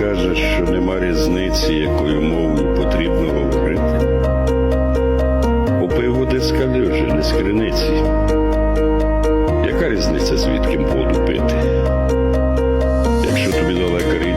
кажеш, що нема різниці, якою мовою потрібно говорити. Попив води з калюжі, не з криниці. Яка різниця, звідки воду пити? Якщо тобі далека річ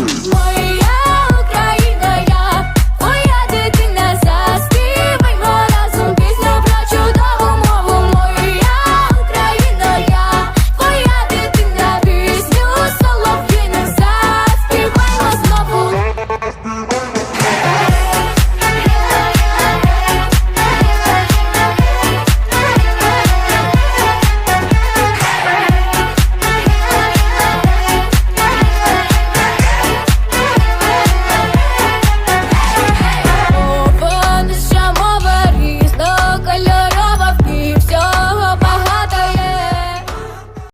Woo.